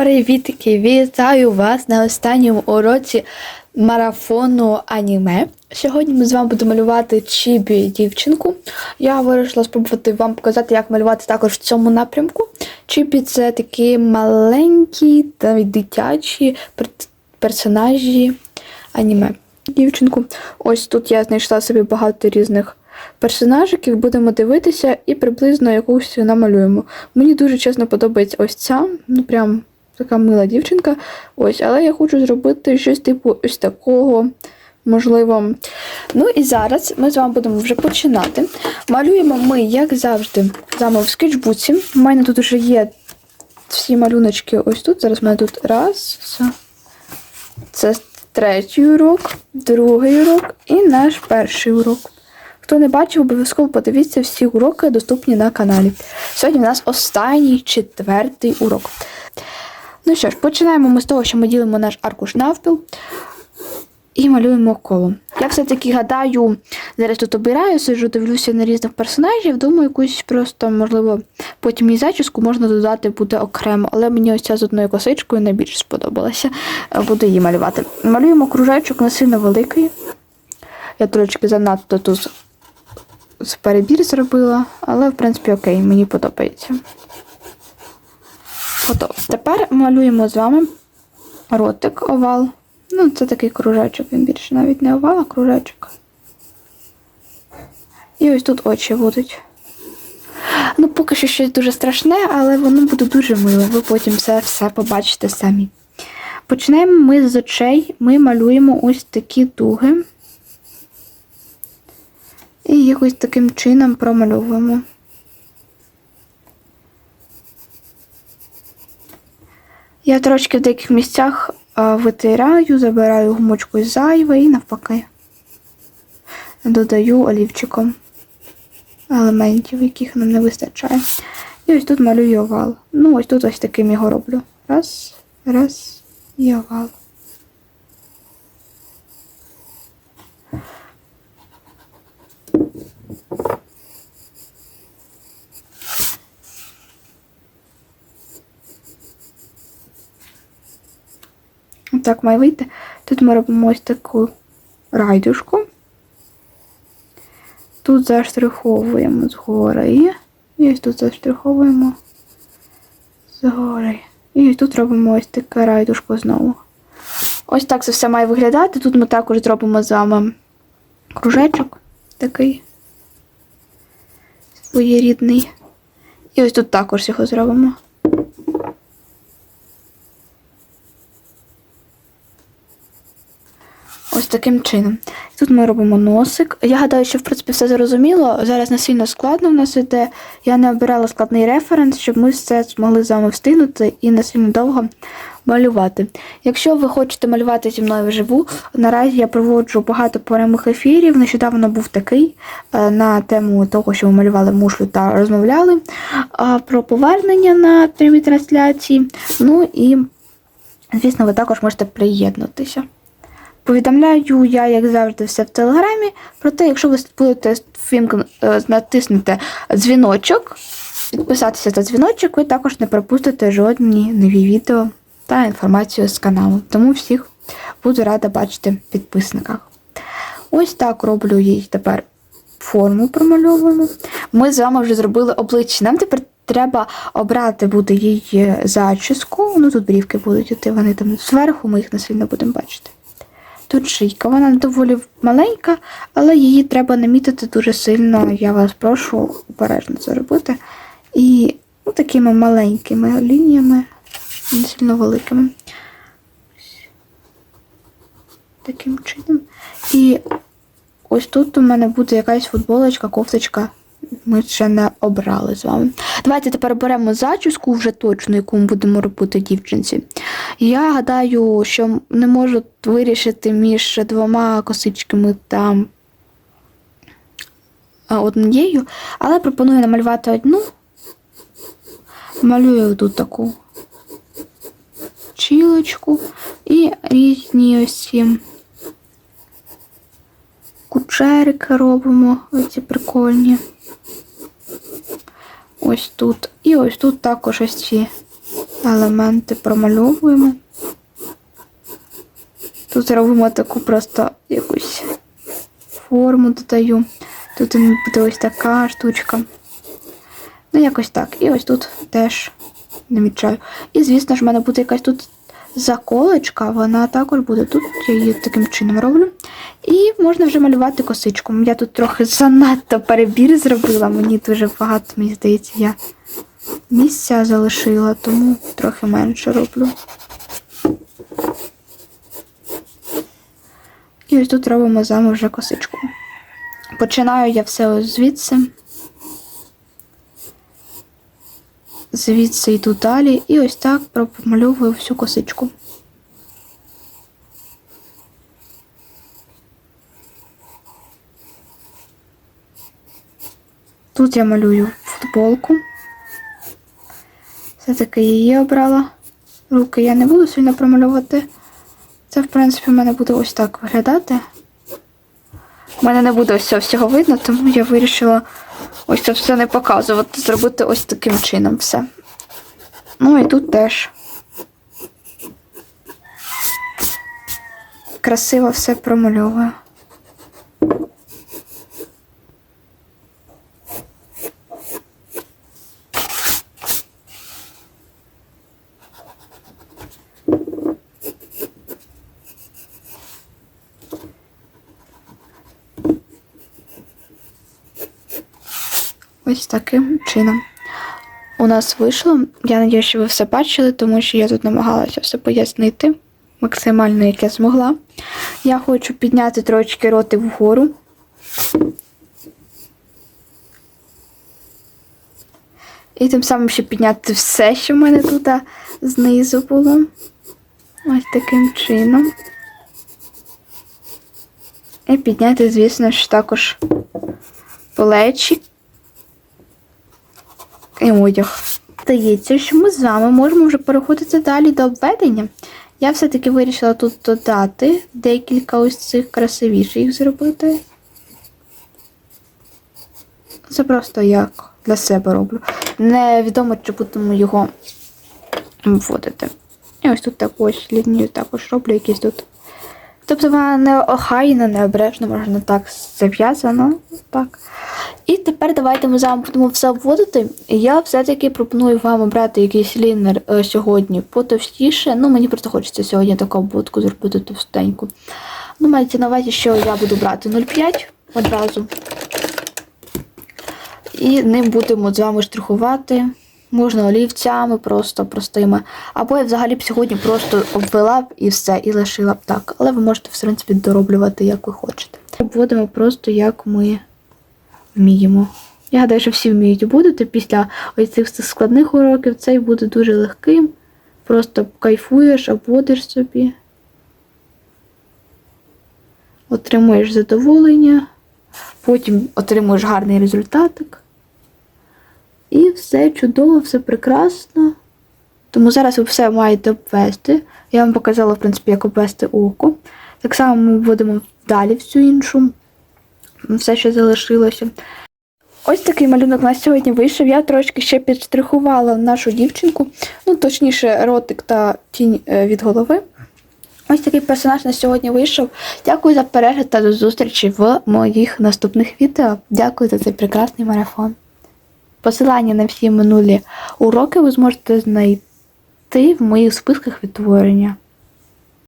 Привітки! Вітаю вас на останньому уроці марафону аніме. Сьогодні ми з вами будемо малювати Чібі дівчинку. Я вирішила спробувати вам показати, як малювати також в цьому напрямку. Чібі це такі маленькі, навіть дитячі персонажі аніме. Дівчинку. Ось тут я знайшла собі багато різних персонажиків, будемо дивитися і приблизно якусь намалюємо. Мені дуже чесно подобається ось ця, ну прям така мила дівчинка. Ось, але я хочу зробити щось типу ось такого. Можливо. Ну і зараз ми з вами будемо вже починати. Малюємо ми, як завжди, вами в скетчбуці. У мене тут вже є всі малюночки ось тут. Зараз у мене тут раз. Все. Це третій урок, другий урок і наш перший урок. Хто не бачив, обов'язково подивіться всі уроки доступні на каналі. Сьогодні у нас останній четвертий урок. Ну що ж, починаємо ми з того, що ми ділимо наш аркуш навпіл і малюємо коло. Я все-таки гадаю, зараз тут обираю, сиджу, дивлюся на різних персонажів, думаю, якусь просто, можливо, потім і зачіску можна додати буде окремо, але мені ось ця з одною косичкою найбільше сподобалася. Е, Буду її малювати. Малюємо кружечок не сильно великий. Я трошки занадто тут перебір зробила, але в принципі окей, мені подобається. Готово. Тепер малюємо з вами ротик овал. Ну, це такий кружечок, він більше навіть не овал, а кружечок. І ось тут очі будуть. Ну, поки що щось дуже страшне, але воно буде дуже мило. Ви потім це все побачите самі. Почнемо ми з очей. Ми малюємо ось такі дуги. І їх ось таким чином промальовуємо. Я трошки в деяких місцях витираю, забираю гумочку зайве і навпаки. Додаю олівчиком елементів, яких нам не вистачає. І ось тут малюю овал. Ну, ось тут ось таким його роблю. Раз, раз і овал. Так має вийти. Тут ми робимо ось таку райдушку. Тут заштриховуємо згори. І ось тут заштриховуємо згори. І ось тут робимо ось таке райдушку знову. Ось так це все має виглядати. Тут ми також зробимо з вами кружечок такий своєрідний. І ось тут також його зробимо. Ось таким чином. Тут ми робимо носик. Я гадаю, що в принципі все зрозуміло. Зараз не сильно складно в нас іде. Я не обирала складний референс, щоб ми все змогли з вами встигнути і не сильно довго малювати. Якщо ви хочете малювати зі мною вживу, наразі я проводжу багато прямих ефірів. Нещодавно був такий е, на тему того, що ми малювали мушлю та розмовляли про повернення на прямій трансляції. Ну і, звісно, ви також можете приєднатися. Повідомляю я, як завжди, все в телеграмі. Проте, якщо ви будете е, натиснути дзвіночок, підписатися за дзвіночок, ви також не пропустите жодні нові відео та інформацію з каналу. Тому всіх буду рада бачити в підписниках. Ось так роблю їй тепер форму промальовуємо. Ми з вами вже зробили обличчя. Нам тепер треба обрати буде її зачіску. Ну тут брівки будуть іти, вони там зверху, ми їх не сильно будемо бачити. Тут шийка, вона доволі маленька, але її треба намітити дуже сильно. Я вас прошу обережно це робити. І ну, такими маленькими лініями, не сильно великими. Таким чином. І ось тут у мене буде якась футболочка, кофточка. Ми ще не обрали з вами. Давайте тепер беремо зачіску вже точно, яку ми будемо робити дівчинці. Я гадаю, що не можу вирішити між двома косичками та однією, але пропоную намалювати одну. Малюю тут таку чілочку і різні ось кучерики робимо, оці прикольні. Ось тут. І ось тут також ось ці елементи промальовуємо. Тут робимо таку просто якусь форму додаю. Тут буде ось така штучка. Ну, якось так. І ось тут теж намічаю. І, звісно ж, в мене буде якась тут заколочка, вона також буде тут. Я її таким чином роблю. І можна вже малювати косичку. Я тут трохи занадто перебір зробила. Мені дуже багато, мені здається, я місця залишила, тому трохи менше роблю. І ось тут робимо з вами вже косичку. Починаю я все ось звідси. Звідси йду далі і ось так промальовую всю косичку. Тут я малюю футболку. Все-таки її обрала. Руки я не буду сильно промалювати. Це, в принципі, в мене буде ось так виглядати. У мене не буде ось всього видно, тому я вирішила ось це все не показувати, зробити ось таким чином все. Ну і тут теж. Красиво все промальовую. Ось таким чином. У нас вийшло. Я надію, що ви все бачили, тому що я тут намагалася все пояснити максимально, як я змогла. Я хочу підняти трошки роти вгору. І тим самим ще підняти все, що в мене тут знизу було. Ось таким чином. І підняти, звісно ж, також плечі і одяг. Здається, що ми з вами можемо вже переходити далі до обведення. Я все-таки вирішила тут додати декілька ось цих красивіших зробити. Це просто як для себе роблю. Невідомо, чи будемо його вводити. І ось тут таку лінію також роблю якісь тут. Тобто вона не охайна, не обережно, можна так зав'язано. Так. І тепер давайте ми з вами будемо все вводити. Я все-таки пропоную вам обрати якийсь лінер е, сьогодні потовстіше. Ну, мені просто хочеться сьогодні таку обводку зробити товстеньку. Ну, мається на увазі, що я буду брати 0,5 одразу. І ним будемо з вами штрихувати. Можна олівцями просто простими. Або я взагалі б сьогодні просто обвела б і все, і лишила б так. Але ви можете, в принципі, дороблювати, як ви хочете. Обводимо просто, як ми вміємо. Я гадаю, що всі вміють будете після ось цих складних уроків. Цей буде дуже легким. Просто кайфуєш, обводиш собі. Отримуєш задоволення, потім отримуєш гарний результатик. І все чудово, все прекрасно. Тому зараз ви все маєте обвести. Я вам показала, в принципі, як обвести око. Так само ми вводимо далі всю іншу, все, що залишилося. Ось такий малюнок у нас сьогодні вийшов. Я трошки ще підштрихувала нашу дівчинку, ну, точніше, ротик та тінь е, від голови. Ось такий персонаж на сьогодні вийшов. Дякую за перегляд та до зустрічі в моїх наступних відео. Дякую за цей прекрасний марафон. Посилання на всі минулі уроки ви зможете знайти в моїх списках відтворення.